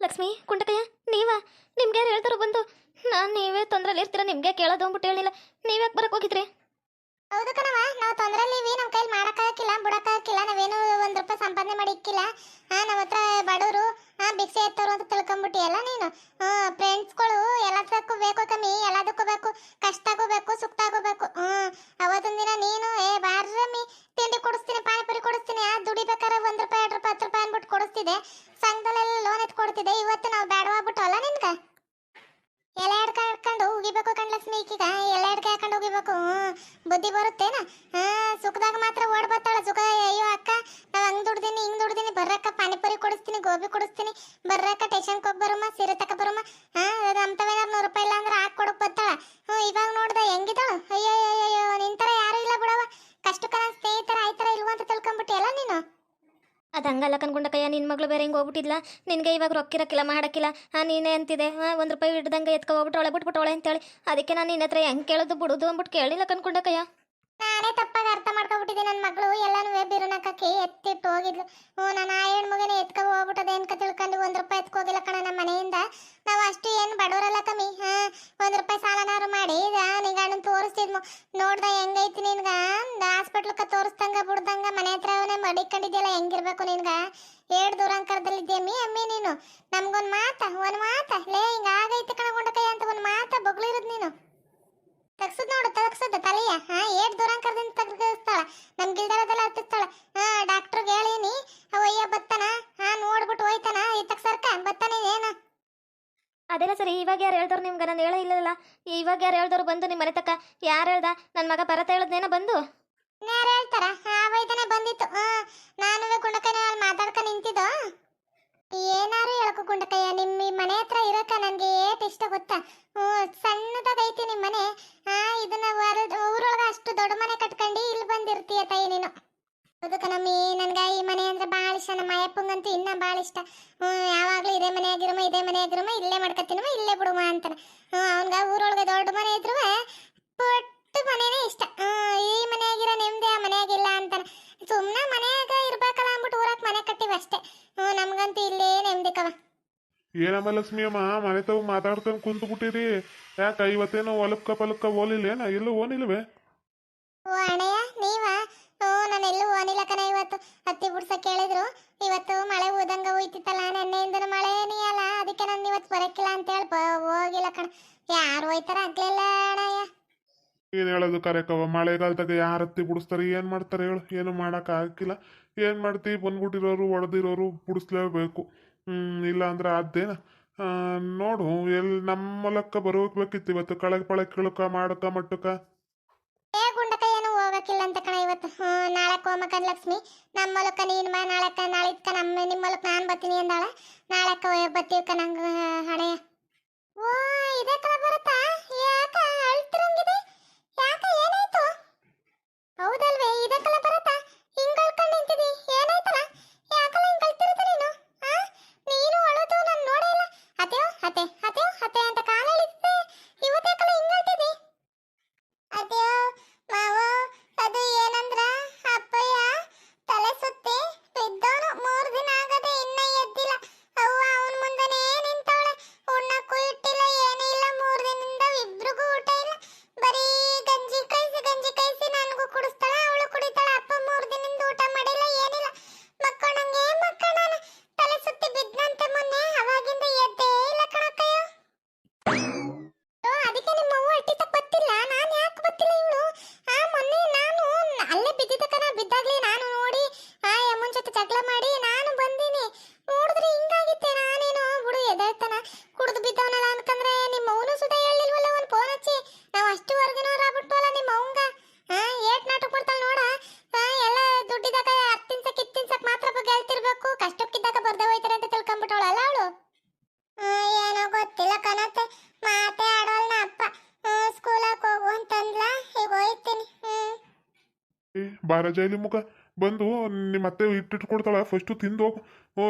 ಲಕ್ಷ್ಮಿ, ಕುಂಟಕಯ್ಯ, ನೀವ? ನಿಮ್ಗೆ ಯಾರು ಹೇಳ್ತಾರೋ ಬಂದು, ನಾನು ನೀವೇ ತೊಂದ್ರಲ್ಲಿ ಇರ್ತೀರ ನಿಮ್ಗೆ ಕೇಳೋದು ಅಂದ್ಬಿಟ್ಟು ಹೇಳಿಲ್ಲ. ನೀವ್ಯಾಕೆ ಬರಕ್ ಹೋಗಿದ್ರಿ? ಹೌದು ಕಣವ ನಾವು ತೊಂದ್ರಲ್ಲಿವಿ ನಮ್ಮ ಕೈಲಿ ಮಾಡಕ್ಕಾಗಿಲ್ಲ ಬಿಡಕ್ಕಾಗಿಲ್ಲ ನಾವೇನು ಒಂದ್ ರೂಪಾಯಿ ಸಂಪಾದನೆ ಮಾಡಿಕ್ಕಿಲ್ಲ. ಹಾ ನಮ್ಮ ಹತ್ರ ಬಡವರು ಹಾ ಭಿಕ್ಷೆ ಎತ್ತರು ಅಂತ ತಿಳ್ಕೊಂಬಿಟ್ಟಿಯಲ್ಲ ನೀನು? ಫ್ರೆಂಡ್ಸ್ಗಳು ಎಲ್ಲದಕ್ಕೂ ಬೇಕು ಕಮ್ಮಿ ಎಲ್ಲದಕ್ಕೂ ಬೇಕು ಕಷ್ಟಕ್ಕೂ ಬೇಕು ಸುಖಕ್ಕೂ ಬೇಕು ಹ್ಮ್ ಅವತ್ತೊಂದ್ ದಿನ ನೀನು ಏ ಬಾರಮ್ಮಿ ತಿಂಡಿ ಕೊಡಿಸ್ತೀನಿ ಪಾನಿಪುರಿ ಕೊಡಿಸ್ತೀನಿ ಆ ದುಡಿಬೇಕಾದ್ರೆ ಒಂದ್ ರೂಪಾಯಿ ಎರಡು ರೂಪಾಯಿ ಹತ್ತು ರೂಪಾಯಿ ಅನ್ಬಿಟ್ಟು ಕೊಡಿಸ್ತಿದೆ ಸಂಘದಲ್ಲೆಲ್ಲ ಲೋನ್ ಎತ್ ಕೊಡ್ತಿದೆ ಇವತ್ತು ನಾವು ಬೇಡವಾಗ್ಬಿಟ್ಟು ಅಲ್ಲ ನಿನ್ಗ ಎಲೆ ಹಿಡ್ಕ ಹಿಡ್ಕೊಂಡು ಉಗಿಬೇಕು ಕಣ್ಲಕ್ಷ್ಮಿ ಈಗೀಗ ಎಲೆ ಹಿಡ್ಕ ಹಾಕೊಂಡು ಉಗಿಬೇಕು ಹ್ಮ್ ಬುದ್ಧಿ ಬರುತ್ತೇನ? ಹಾ, ಸುಖದಾಗ ಮಾತ್ರ ಓಡ್ ಬರ್ತಾಳ ಸುಖ. ಅಯ್ಯೋ ಅಕ್ಕ, ನಾವ್ ಹಂಗ್ ದುಡ್ದಿನಿ, ಹಿಂಗ್ ದುಡ್ದಿನಿ. ಬರ್ರಕ್ಕ ಪಾನಿಪುರಿ ಕೊಡಿಸ್ತೀನಿ, ಗೋಬಿ ಕೊಡಿಸ್ತೀನಿ. ಬರ್ರಕ್ಕ ಟೇಷನ್ಗೆ ಹೋಗಿ ಬರಮ್ಮ ಸೀರೆ ತಕ ಬರಮ್ಮ ಅದು ಹಂಗಲ್ಲ ಕನ್ಕೊಂಡಕಯ್ಯ ನಿನ್ನ ಮಗಳು ಬೇರೆ ಹಿಂಗೆ ಹೋಗ್ಬಿಟ್ಟಿದ್ಲ, ನಿನಗೆ ಇವಾಗ ರೊಕ್ಕಿರಕ್ಕಿಲ್ಲ ಮಾಡಕ್ಕಿಲ್ಲ. ಹಾಂ, ನೀನೇ ಅಂತಿದೆ. ಹಾಂ, ಒಂದು ರೂಪಾಯಿ ಹಿಡ್ದಂಗೆ ಎತ್ಕೊ ಹೋಗ್ಬಿಟ್ಟವಳೆ ಬಿಟ್ಬಿಟ್ಟವಳೆ ಅಂತೇಳಿ. ಅದಕ್ಕೆ ನಾನು ನಿನ್ನ ಹತ್ರ ಹೆಂಗೆ ಕೇಳೋದು ಬಿಡೋದು ಅಂದ್ಬಿಟ್ಟು ಕೇಳಿಲ್ಲ ಕನ್ಕೊಂಡಕಯ್ಯ ನಾನೇ ತಪ್ಪಾಗಿ ಅರ್ಥ ಮಾಡ್ಕೊಬಿಟ್ಟಿದ್ದೆ ನನ್ನ ಮಗಳು. ಎಲ್ಲಾನು ಬಿರುನಕ್ಕಿ ಎತ್ತಿಟ್ಟು ಹೋಗಿದ್ಲು. ಹ್ಞೂ, ನಾನು ಆ ಹೆಣ್ಮಗನೇ ಎತ್ಕೊ ಹೋಗ್ಬಿಟ್ಟದೆ ಅನ್ಕ ತಿಳ್ಕೊಂಡು ಒಂದ್ ರೂಪಾಯಿ ಎತ್ಕೋಗಿಲ್ಲ ಕಣ ನಮ್ಮ ಮನೆಯಿಂದ. ನಾವು ಅಷ್ಟು ಏನು ಬಡವರಲ್ಲ ಕಮ್ಮಿ ಹಾ? ಒಂದ್ ರೂಪಾಯಿ ಸಾಲನಾರು ಮಾಡಿ ನಿಂಗ ಅಣ್ಣನ್ ತೋರಿಸ್ತಿದ್ಮು ನೋಡ್ದ ಹೆಂಗೈತಿ ನಿನ್ಗ? ಹಾಸ್ಪಿಟ್ಲಕ್ಕ ತೋರಿಸ್ದಂಗ ಬಿಡ್ದಂಗ ಮನೆ ಹತ್ರವೇ ಮಡಿಕೊಂಡಿದ್ಯಲ್ಲ, ಹೆಂಗಿರ್ಬೇಕು ನಿನ್ಗ? ಏಡ್ ದೂರಾಂಕರದಲ್ಲಿದ್ದೀಯಮ್ಮಿ ಅಮ್ಮಿ ನೀನು? ನಮ್ಗೊಂದ್ ಮಾತ, ಒಂದ್ ಮಾತ. ಲೇ, ಹಿಂಗ ಆಗೈತಿ ಕಣಗೊಂಡಕೈ ಅಂತ ಒಂದ್ ಮಾತ ಬೊಗಳಿರೋದ್ ನೀನು. ತಗ್ಸದ್ ನೋಡು, ತಗ್ಸದ್ ತಲೆಯ, ಹಾ? ಇವಾಗ ಯಾರು ಹೇಳ್ದವ್ರು ನಿಮ್ಗೆ? ನಾನು ಹೇಳೇ ಇಲ್ಲಲ್ಲ ಇವಾಗ ಯಾರು ಹೇಳ್ದವ್ರು ಬಂದು ನಿಮ್ಮ ಮನೆ ತಕ್ಕ? ಯಾರು ಹೇಳ್ದ? ನನ್ನ ಮಗ ಭರತ ಹೇಳದ್ನೇನ ಬಂದು ಯಾರು ಹೇಳ್ತಾರ ಹಾ ವೈದನೆ ಬಂದಿತ್ತು ಹಾ ನಾನು ಗುಂಡಕನ ಮಾತಾಡ್ಕ ನಿಂತಿದ್ದು ಏನಾರು ಹೇಳ್ಕೊ ಗುಂಡಕಯ್ಯ ನಿಮ್ಮ ಈ ಮನೆ ಹತ್ರ ಇರಕ ನನ್ಗೆ ಏಟ್ ಇಷ್ಟ ಗೊತ್ತಾ ಹ್ಞೂ ಸಣ್ಣದಾಗೈತಿ ನಿಮ್ಮ ಮನೆ ಹಾ ಇದನ್ನ ಹೊರದ್ ಊರೊಳಗ ಅಷ್ಟು ದೊಡ್ಡ ಮನೆ ಕಟ್ಕೊಂಡು ಇಲ್ಲಿ ಬಂದಿರ್ತೀಯ ತಾಯಿ ನೀನು ನಮ್ಮಿ ನನ್ಗ ಈ ಮನೆ ಅಂದ್ರೆ ಭಾಳ ಇಷ್ಟ. ನಮ್ಮ ಅಯ್ಯಪ್ಪಂಗಂತೂ ಇನ್ನ ಭಾಳ ಇಷ್ಟ. ಯಾವಾಗ್ಲೂ ಇದೇ ಮನೆ ಆಗಿರಮ ಇದೇ ಮನೆ ಆಗಿರಮ್ಮ ಇಲ್ಲೇ ಮಾಡ್ಕತ್ತಿನವ ಇಲ್ಲೇ ಬಿಡುವ ಅಂತಾನೆ. ಅವನ್ಗ ಊರೊಳಗೆ ದೊಡ್ಡ ಮನೆ ಇದ್ರು ಪುಟ್ಟ ಮನೆನೇ ಇಷ್ಟ. ಈ ಮನೆಯಾಗಿರೋ ನೆಮ್ಮದಿ ಆ ಮನೆಯಾಗಿಲ್ಲ ಅಂತಾನೆ. ಸುಮ್ಮನೆ ಮನೆಯಾಗ ಇರ್ಬೇಕಲ್ಲ ಅಂದ್ಬಿಟ್ಟು ಊರಕ್ಕೆ ಮನೆ ಕಟ್ಟಿವಿ ಅಷ್ಟೇ. ಹ್ಞೂ ನಮ್ಗಂತೂ ಇಲ್ಲೇ ನೆಮ್ಮದಿ ಕವ. ಏನಮ್ಮ ಲಕ್ಷ್ಮಿ ಅಮ್ಮ ಮನೆ ತಾವು ಮಾತಾಡ್ಕೊಂಡು ಕುಂತು ಬಿಟ್ಟಿರಿ ಯಾಕ ಇವತ್ತೇನೋ ಹೊಲಕ್ಕ ಪಲಕ್ಕ ಓಲಿಲ್ಲೇನ? ಎಲ್ಲೂ ಓನಿಲ್ವೇ? ಓ ಅಣ್ಣಯ್ಯ ನೀವ? ಎಲ್ಲೂ ಓನಿಲ್ಲ ಕಣ. ಇವತ್ತು ಹತ್ತಿ ಬಿಡ್ಸಕ್ ಕೇಳಿದ್ರು. ಇವತ್ತು ಮಳೆ ಹೋದಂಗ ಹೋಯ್ತಿತ್ತಲ್ಲ ನೆನ್ನೆಯಿಂದ ಮಳೆನೇ ಅಲ್ಲ ಅದಕ್ಕೆ ನಾನು ಇವತ್ತು ಬರಕ್ಕಿಲ್ಲ ಅಂತ ಹೇಳಿ ಹೋಗಿಲ್ಲ ಕಣ. ಯಾರು ಹೋಯ್ತಾರ ಆಗ್ಲಿಲ್ಲ ಅಣ್ಣಯ್ಯ ಏನ್ ಹೇಳೋದು ಕರೆಕವ ಮಳೆಗಾಲದಾಗ ಯಾರು ಹತ್ತಿ ಬಿಡಿಸ್ತಾರೆ ಏನ್ ಮಾಡ್ತಾರೆ ಹೇಳು. ಏನು ಮಾಡಕ್ ಆಗಿಲ್ಲ ಏನ್ ಮಾಡ್ತಿ? ಬಂದ್ಬಿಟ್ಟಿರೋರು ಒಡೆದಿರೋರು ಬಿಡಿಸ್ಲೇಬೇಕು. ಹ್ಮ್ ಇಲ್ಲ ಅಂದ್ರೆ ಅದೇನ? ನೋಡು ಎಲ್ ನಮ್ಮ ಹೊಲಕ್ಕ ಬರೋಗ್ಬೇಕಿತ್ತು ಇವತ್ತು. ಕಳಗ್ ಪಳಗ್ ಕೇಳಕ ಮಾಡಕ ಮಟ್ಟಕ. ಹೋಗಕ್ಕಿಲ್ಲ ಅಂತ ಕಣ ಇವತ್ತು. ನಾಳೆ ಕೋಮಕನ್ ಲಕ್ಷ್ಮಿ. ನಮ್ಮ ಮೂಲಕ ನೀನು ಬಾ ನಾಳೆಕ ನಾಳಿದ್ಕ ನಮ್ಮ ನಿಮ್ಮ ಮೂಲಕ ನಾನು ಬರ್ತೀನಿ ಅಂದಾಳ. ನಾಳೆಕ ಕ ನಂಗೆ ಹಣೆಯ. ಓ, ಇದೇ ಕಲ ಬರುತ್ತಾ? ಯಾಕ ಅಳ್ತಿರಂಗಿದೆ ಯಾಕ ಏನಾಯ್ತು? ಹೌದಲ್ವೇ ಅದಕ್ಕೆ ನಿಮ್ಮ ಅವ್ವ ಅಟ್ಟಿ ತಕ್ಕ ಗೊತ್ತಿಲ್ಲ ನಾನು ಯಾಕೆ ಗೊತ್ತಿಲ್ಲ ಇವಳು ಆ ಮೊನ್ನೆ ನಾನು ಅಲ್ಲೇ ಬಿದ್ದಿದ್ದ ಕಣ ಬಿದ್ದಾಗ್ಲಿ ನಾನು ನೋಡಿ ಆ ಯಮ್ಮನ್ ಜೊತೆ ಜಗಳ ಮಾಡಿ ನಾನು ಬಂದೀನಿ ನೋಡಿದ್ರೆ ಹಿಂಗಾಗಿತ್ತೆ ನಾನೇನೋ ಬಿಡು ಎದ್ದೇಳ್ತಾನ ಕುಡಿದು ಬಿದ್ದವನಲ್ಲ ಅನ್ಕಂದ್ರೆ ನಿಮ್ಮ ಅವನು ಸುಧಾ ಹೇಳಿಲ್ವಲ್ಲ ಒಂದು ಫೋನ್ ಹಚ್ಚಿ ನಾವು ಅಷ್ಟು ಹೊರಗಿನವ್ರು ಆಗ್ಬಿಟ್ವಲ್ಲ ನಿಮ್ಮ ಅವಂಗ ಹಾ ಏಟ್ ನಾಟಕ ಮಾಡ್ತಾಳೆ ನೋಡ ಹಾ ಎಲ್ಲ ದುಡ್ಡಿದಾಗ ಹತ್ತಿನ್ಸಕ್ ಇತ್ತಿನ್ಸಕ್ ಮಾತ್ರ ಬಗ್ಗೆ ಹೇಳ್ತಿರ್ಬೇಕು ಕಷ್ಟಕ್ಕಿದ್ದಾಗ ಬರ್ದೇ ಹೋಯ್ತಾರೆ ಅಂತ ತಿಳ್ಕೊಂಬಿಟ್ಟವಳಲ್ಲ ಅವಳು ಏನೋ ಗೊತ್ತಿಲ್ಲ ಕಣತ್ತೆ ಮಾತೇ ಆಡೋಲ್ನ ಅಪ್ಪ ಸ್ಕೂಲಕ್ಕೆ ಹೋಗು ಅಂತಂದ್ಲ ಈಗ ಹೋಯ್ತೀನಿ ಹ್ಮ್ ಏ ಬಾರ ಜೈಲಿ ಮುಖ. ಬಂದು ನಿಮ್ಮ ಅತ್ತೆ ಹಿಟ್ಟು ಕೊಡ್ತಾಳ. ಫಸ್ಟು ತಿಂದು ಹೋಗು.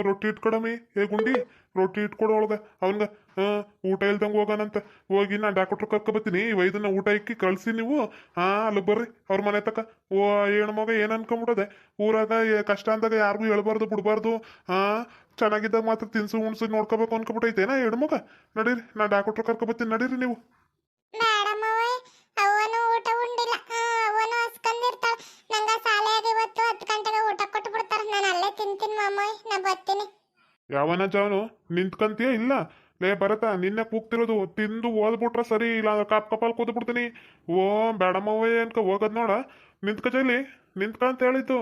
ರೊಟ್ಟಿ ಇಟ್ಕೊಡಮಿ ಏ ಗುಂಡಿ, ರೊಟ್ಟಿ ಇಟ್ಕೊಡು ಒಳಗೆ ಅವನ್ಗೆ ಹಾಂ ಊಟ ಇಲ್ದಂಗೆ ಹೋಗೋಣಂತ ಹೋಗಿ ನಾನು ಡಾಕ್ಟ್ರ್ ಕರ್ಕೊ ಬರ್ತೀನಿ. ವೈದ್ಯನ ಊಟ ಇಕ್ಕಿ ಕಳಿಸಿ ನೀವು. ಹಾಂ ಅಲ್ಲಿ ಬರ್ರಿ. ಅವ್ರ ಮನೆ ತಕ. ಓ ಏನು ಮಗ ಏನು ಅನ್ಕೊಂಬಿಡೋದೆ ಊರಾಗ ಕಷ್ಟ ಅಂದಾಗ ಯಾರಿಗೂ ಹೇಳ್ಬಾರ್ದು, ಬಿಡಬಾರ್ದು. ಹಾಂ, ಚೆನ್ನಾಗಿದ್ದಾಗ ಮಾತ್ರ ತಿನ್ಸು, ಉಣ್ಸು ನೋಡ್ಕೋಬೇಕು ಅನ್ಕೊಬಿಟ್ಟೈತೇನಾ ಏನ ಹೆಣ್ಮಗ ನಡೀರಿ, ನಾ ಡಾಕ್ಟ್ರ್ ಕರ್ಕೊ ಬರ್ತೀನಿ. ನಡೀರಿ ನೀವು. ಯಾವನ ಜಾನು ನಿಂತ್ಕಂತೀಯ ಇಲ್ಲ. ಲೇ ಭರತ, ನಿನ್ನೆ ಕೂಗ್ತಿರೋದು ತಿಂದು ಓದ್ಬಿಟ್ರೆ ಸರಿ ಇಲ್ಲ ಕಾಪ್ ಕಪಾಲ್ ಕೂತ್ ಬಿಡ್ತೀನಿ ಓ, ಬೇಡಮ್ಮವ್ವ ಅನ್ಕ ಹೋಗೋದ್ ನೋಡ. ನಿಂತ್ಕ ಜೈಲಿ ನಿಂತ್ಕ ಅಂತ ಹೇಳಿದ್ದು.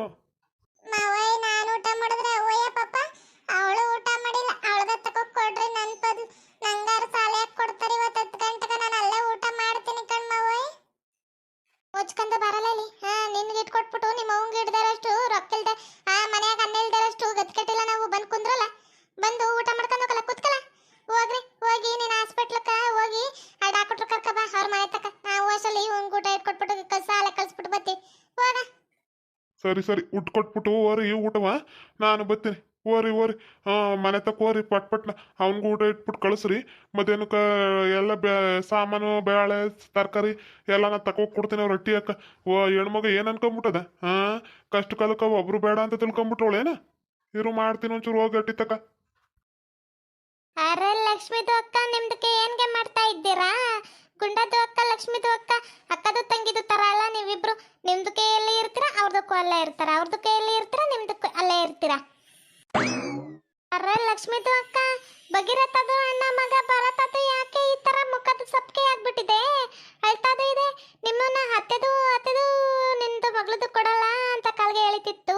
ಇಟ್ಕೊಟ್ಬಿಟ್ಟು ನಿಮ್ಮ ಅವಂಗೆ ಹಿಡ್ದಾರಷ್ಟು ರೊಕ್ಕ ಇಲ್ದೆ, ಆ ಮನ್ಯಾಗ ಅನ್ನ ಇಲ್ದಾರಷ್ಟು ಗತ್ಕಟ್ಟಿಲ್ಲ ನಾವು ಬಂದ್ ಕುಂದ್ರಲ್ಲ. ಬಂದು ಊಟ ಮಾಡ್ಕೊಂಡು ಹೋಗಲ್ಲ, ಕೂತ್ಕಲ್ಲ. ಹೋಗ್ರಿ, ಹೋಗಿ ನೀನು ಹಾಸ್ಪಿಟ್ಲಕ್ಕ ಹೋಗಿ ಆ ಡಾಕ್ಟ್ರ್ ಕರ್ಕ ಬಾ, ಅವ್ರ ಮನೆ ತಕ. ನಾವು ಅಸಲಿ ಒಂದು ಊಟ ಇಟ್ಕೊಟ್ಬಿಟ್ಟು ಕಸ ಅಲ್ಲ ಕಳ್ಸ್ಬಿಟ್ಟು ಬತ್ತಿ. ಹೋಗ. ಸರಿ ಸರಿ, ಊಟ ಕೊಟ್ಬಿಟ್ಟು ಓರಿ ಊಟವ? ನಾನು ಬರ್ತೀನಿ ಹೋರಿ ಹೋರಿ. ಮನೆ ತಕ ಓರಿ ಪಟ್ ಪಟ್ನ ಅವ್ನಿಗೂ ಊಟ ಇಟ್ಬಿಟ್ಟು ಕಳಿಸ್ರಿ. ಮತ್ತೇನಕ್ಕ ಎಲ್ಲ ಬೇ ಸಾಮಾನು ಬೇಳೆ ತರಕಾರಿ ಎಲ್ಲ ನಾನು ತಕೋಗಿ ಕೊಡ್ತೀನಿ ಅವ್ರು ರೊಟ್ಟಿ ಅಕ್ಕ. ಓ, ಹೆಣ್ಮಗ ಏನು ಅನ್ಕೊಂಬಿಟ್ಟದ? ಹಾಂ, ಕಷ್ಟ ಕಾಲಕ್ಕೆ ಒಬ್ರು ಬೇಡ ಅಂತ ತಿಳ್ಕೊಂಬಿಟ್ರವಳೇನ? ಇರು ಮಾಡ್ತೀನಿ ಒಂಚೂರು ಹೋಗಿ ಗಟ್ಟಿ ತಕ. ಅರೆ ಲಕ್ಷ್ಮಿದು ಅಕ್ಕ, ನಿಮ್ದಕ್ಕೆ ಏನ್ಗೆ ಮಾಡ್ತಾ ಇದ್ದೀರಾ? ಗುಂಡದ್ದು ಅಕ್ಕ ಲಕ್ಷ್ಮಿದು ಅಕ್ಕ. ಅಕ್ಕದು ತಂಗಿದು ತರ ಅಲ್ಲ, ನೀವಿಬ್ರು. ನಿಮ್ದು ಕೈಯಲ್ಲಿ ಇರ್ತೀರಾ? ಅವ್ರದಕ್ಕೂ ಅಲ್ಲೇ ಇರ್ತಾರ? ಅವ್ರದ್ದು ಕೈಯಲ್ಲಿ ಇರ್ತೀರ? ನಿಮ್ದಕ್ಕೂ ಅಲ್ಲೇ ಇರ್ತೀರಾ? ಅರೆ ಲಕ್ಷ್ಮಿದು ಅಕ್ಕ, ಭಗೀರಥದು ಅಣ್ಣ ಮಗ ಭರತದು ಯಾಕೆ ಈ ತರ ಮುಖದ ಸಪ್ಕೆ ಆಗ್ಬಿಟ್ಟಿದೆ? ಅಳ್ತಾದು ಇದೆ. ನಿಮ್ಮನ್ನ ಹತ್ತೆದು ಹತ್ತೆದು ನಿಂದು ಮಗಳದು ಕೊಡಲ್ಲ ಅಂತ ಕಾಲ್ಗೆ ಎಳಿತಿತ್ತು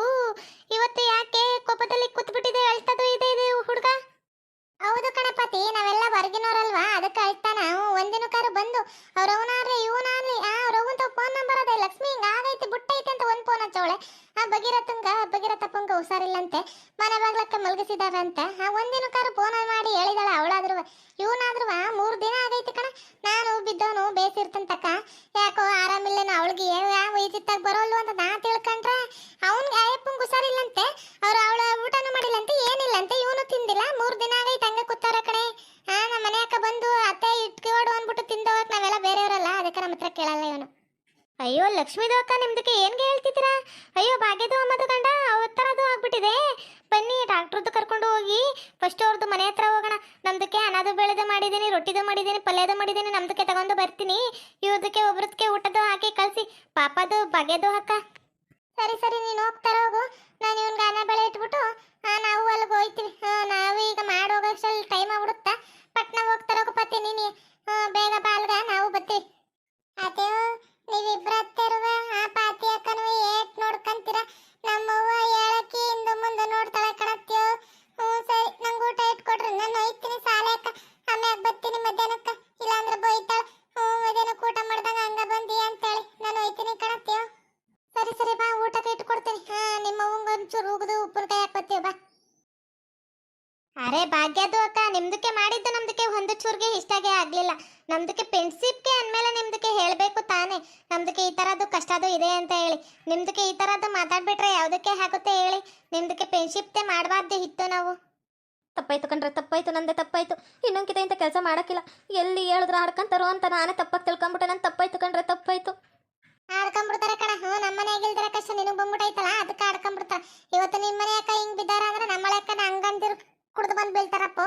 ಇವತ್ತು ಯಾಕೆ ಕೋಪದಲ್ಲಿ ಕೂತ್ಬಿಟ್ಟಿದೆ ಅಳ್ತಾದು ಇದೆ ಇದು ಹುಡುಗ ಹೌದು ಕಣಪತಿ ನಾವೆಲ್ಲ ಹೊರಗಿನವರಲ್ವಾ ಅದಕ್ಕೆ ಅಳ್ತಾನ ಅವ ಒಂದಿನ ಕಾರು ಬಂದು ಅವ್ರವನಾರ್ಲಿ ಇವನಾರ್ಲಿ ಆ ಅವ್ರವಂತ ಫೋನ್ ನಂಬರ್ ಅದೇ ಲಕ್ಷ್ಮಿ ಬುಟ್ಟ ಐತೆ ಅಂತ ಒಂದ್ ಫೋನ್ ಹಚ್ಚವಳೆ. ಆ ಭಗೀರಥಂಗ, ಭಗೀರಥಪ್ಪಂಗ ಹುಷಾರಿಲ್ಲಂತೆ. ಮನೆ ಬಾಗ್ಲಕ್ಕ ಮಲಗಿಸಿದಾರಂತೆ. ಆ ಒಂದಿನ ಕಾರು ಫೋನ್ ಮಾಡಿ ಹೇಳಿದಾಳ ಅವಳಾದ್ರು. ಇವನಾದ್ರು ಮೂರ್ ದಿನ ಆಗೈತಿ ಕಣ. ನಾನು ಬಿದ್ದವನು ಬೇಸಿರ್ತಂತಕ್ಕ. ಯಾಕೋ ಆರಾಮಿಲ್ಲೇನೋ ಅವಳಿಗೆ. ಯಾವ ವೈದ್ಯತ್ತಾಗ ಬರೋಲ್ವ ಅಂತ ನಾ ತಿಳ್ಕೊಂಡ್ರೆ. ಅವನ್ ಅಯ್ಯಪ್ಪಂಗ್ ಹುಷಾರಿಲ್ಲಂತೆ. ಲಕ್ಷ್ಮೀದು ಅಕ್ಕ ನಿಮ್ದಕ್ಕೆ ಏನ್ಗೆ ಹೇಳ್ತಿದ್ದೀರಾ? ಅಯ್ಯೋ ಭಾಗ್ಯದ ಅಮ್ಮದು ಗಂಡ ಅವತ್ತರದು ಆಗ್ಬಿಟ್ಟಿದೆ. ಬನ್ನಿ, ಡಾಕ್ಟ್ರದ್ದು ಕರ್ಕೊಂಡು ಹೋಗಿ. ಫಸ್ಟ್ ಅವ್ರದ್ದು ಮನೆ ಹತ್ರ ಹೋಗೋಣ. ನಮ್ದಕ್ಕೆ ಅನ್ನದು ಬೆಳೆದು ಮಾಡಿದ್ದೀನಿ, ರೊಟ್ಟಿದು ಮಾಡಿದ್ದೀನಿ, ಪಲ್ಯದ ಮಾಡಿದ್ದೀನಿ, ನಮ್ದಕ್ಕೆ ತಗೊಂಡು ಬರ್ತೀನಿ. ಇವ್ರದಕ್ಕೆ ಒಬ್ರದಕ್ಕೆ ಊಟದ್ದು ಹಾಕಿ ಕಳಿಸಿ. ಪಾಪದು ಬಗೆದು ಅಕ್ಕ ಸರಿ ಸರಿ, ನೀನು ಹೋಗ್ತಾರ ಅರೆ ಭಾಗ್ಯದು ಅಕ್ಕ, ನಿಮ್ದಕ್ಕೆ ಮಾಡಿದ್ದು ನಮ್ದಕ್ಕೆ ಒಂದು ಚೂರ್ಗೆ ಇಷ್ಟಾಗೆ ಆಗ್ಲಿಲ್ಲ. ನಮ್ದಕ್ಕೆ ಪೆನ್ಸಿಪ್ಗೆ ಅಂದ್ಮೇಲೆ ನಿಮ್ದಕ್ಕೆ ಹೇಳಬೇಕು ತಾನೇ. ನಮ್ದಕ್ಕೆ ಈ ಥರದ್ದು ಕಷ್ಟದು ಇದೆ ಅಂತ ಹೇಳಿ. ನಿಮ್ದಕ್ಕೆ ಈ ಥರದ್ದು ಮಾತಾಡ್ಬಿಟ್ರೆ ಯಾವುದಕ್ಕೆ ಆಗುತ್ತೆ ಹೇಳಿ. ನಿಮ್ದಕ್ಕೆ ಪೆನ್ಸಿಪ್ತೆ ಮಾಡಬಾರ್ದು ಇತ್ತು ನಾವು. ತಪ್ಪಾಯ್ತು ಕಣ್ರೆ, ತಪ್ಪಾಯ್ತು, ನಂದೆ ತಪ್ಪಾಯ್ತು. ಇನ್ನೊಂದ್ಕಿತ ಇಂಥ ಕೆಲಸ ಮಾಡೋಕ್ಕಿಲ್ಲ. ಎಲ್ಲಿ ಹೇಳಿದ್ರು ಆಡ್ಕೊಂತಾರೋ ಅಂತ ನಾನೇ ತಪ್ಪಾಗಿ ತಿಳ್ಕೊಂಬಿಟ್ಟೆ ನಾನು ತಪ್ಪಾಯ್ತು ಕಣ್ರೆ, ತಪ್ಪಾಯ್ತು. ಆಡ್ಕೊಂಬಿಡ್ತಾರೆ ಕಣ, ಹ್ಞೂ ನಮ್ಮ ಮನೆಯಾಗ ಇಲ್ದಿರ ಕಷ್ಟ ನಿನಗೆ ಬಂದ್ಬಿಟ್ಟೈತಲ್ಲ ಅದಕ್ಕೆ ಆಡ್ಕೊಂಬಿಡ್ತಾರೆ. ಇವತ್ತು ನಿಮ್ಮ ಮನೆ ಅಕ್ಕ ಹಿಂಗೆ ಬಿದ್ದಾರ ಅಂದ್ರೆ ನಮ್ಮ ಅಕ್ಕನ ಹಂಗಂತಿರು ಕುಡ್ದು ಬಂದು ಬೀಳ್ತಾರಪ್ಪ.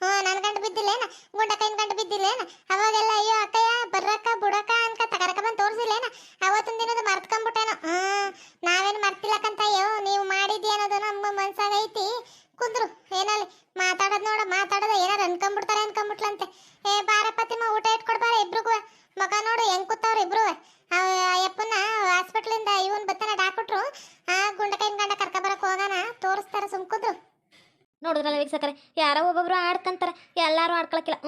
ಹ್ಞೂ ನನ್ನ ಗಂಟು ಬಿದ್ದಿಲ್ಲೇನ? ಗುಂಡಕ್ಕೈನ ಗಂಟು ಬಿದ್ದಿಲ್ಲೇನ? ಅವಾಗೆಲ್ಲ ಅಯ್ಯೋ ಅಕ್ಕಯ್ಯ, ಬರ್ರಕ್ಕ, ಬುಡಕ್ಕ ಅನ್ಕ ತಗರಕ ಬಂದು ತೋರಿಸಿಲ್ಲೇನ? ಅವತ್ತಿನ ದಿನದ ಮರ್ತ್ಕೊಂಡ್ಬಿಟ್ಟೇನೋ ಹ್ಞೂ ನಾವೇನು ಮರ್ತಿಲ್ಲಕ್ಕಂತ ಅಯ್ಯೋ ನೀವು ಮಾಡಿದ್ದಿ ಅನ್ನೋದು ನಮ್ಮ ಮನ್ಸಾಗೈತಿ ಕುಂದ್ರು, ಏನಲ್ಲಿ? ಮಾತಾಡೋದು ನೋಡ, ಮಾತಾಡೋದು ಏನಾರು ಅನ್ಕೊಂಡ್ಬಿಡ್ತಾರೆ ಅನ್ಕೊಂಡ್ಬಿಟ್ಲಂತೆ ಏ ಬಾರಪ್ಪತ್ತಿಮ್ಮ ಊಟ ಇಟ್ಕೊಡ್ಬಾರ ಇಬ್ರಿಗೂ. ಮಗ ನೋಡು, ಹೆಂಗ್ ಕೂತವ್ರ ಇಬ್ರು. ಅಯ್ಯಪ್ಪನ ಹಾಸ್ಪಿಟ್ಲಿಂದ ಇವನ್ ಬತ್ತಾನ ಡಾಕ್ಟ್ರು ನೋಡಿದ್ರಲ್ಲ ವೀಕ್ಷಕರೇ ಯಾರೋ ಒಬ್ಬೊಬ್ರು ಆಡ್ಕೊಂತಾರೆ. ಎಲ್ಲರೂ ಆಡ್ಕೊಳಕ್ಕಿಲ್ಲ.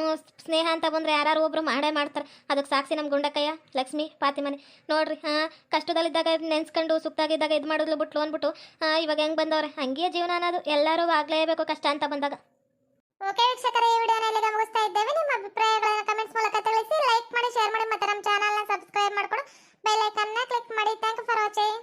ಸ್ನೇಹ ಅಂತ ಬಂದ್ರೆ ಯಾರು ಒಬ್ಬರು ಮಾಡೇ ಮಾಡ್ತಾರೆ. ಅದಕ್ಕೆ ಸಾಕ್ಷಿ ನಮ್ಮ ಗುಂಡಕ್ಕಯ್ಯ, ಲಕ್ಷ್ಮಿ, ಪಾತಿಮನೆ. ನೋಡ್ರಿ, ಹಾಂ, ಕಷ್ಟದಲ್ಲಿದ್ದಾಗ ನೆನ್ಸ್ಕೊಂಡು ಸುಕ್ತಾಗಿದ್ದಾಗ ಇದು ಮಾಡೋದ್ಲು ಬಿಟ್ಲು ಅಂದ್ಬಿಟ್ಟು ಇವಾಗ ಹೆಂಗೆ ಬಂದವ್ರೆ? ಹಂಗೆ ಜೀವನ ಅನ್ನೋದು ಎಲ್ಲರೂ ಆಗಲೇಬೇಕು ಕಷ್ಟ ಅಂತ ಬಂದಾಗ. ಓಕೆ ವೀಕ್ಷಕರೇ, ಈ ವಿಡಿಯೋನ ಇಲ್ಲಿಗೆ ಮುಗಿಸ್ತಾ ಇದ್ದೇವೆ. ನಿಮ್ಮ ಅಭಿಪ್ರಾಯಗಳನ್ನು ಕಮೆಂಟ್ಸ್ ಮೂಲಕ ತಿಳಿಸಿ ಲೈಕ್ ಮಾಡಿ ಶೇರ್ ಮಾಡಿ, ಮತ್ತೆ ನಮ್ಮ ಚಾನಲ್ನ ಸಬ್ಸ್ಕ್ರೈಬ್ ಮಾಡ್ಕೊಂಡು. ಬೆಲ್ ಐಕನ್ನ ಕ್ಲಿಕ್ ಮಾಡಿ. Thank you for watching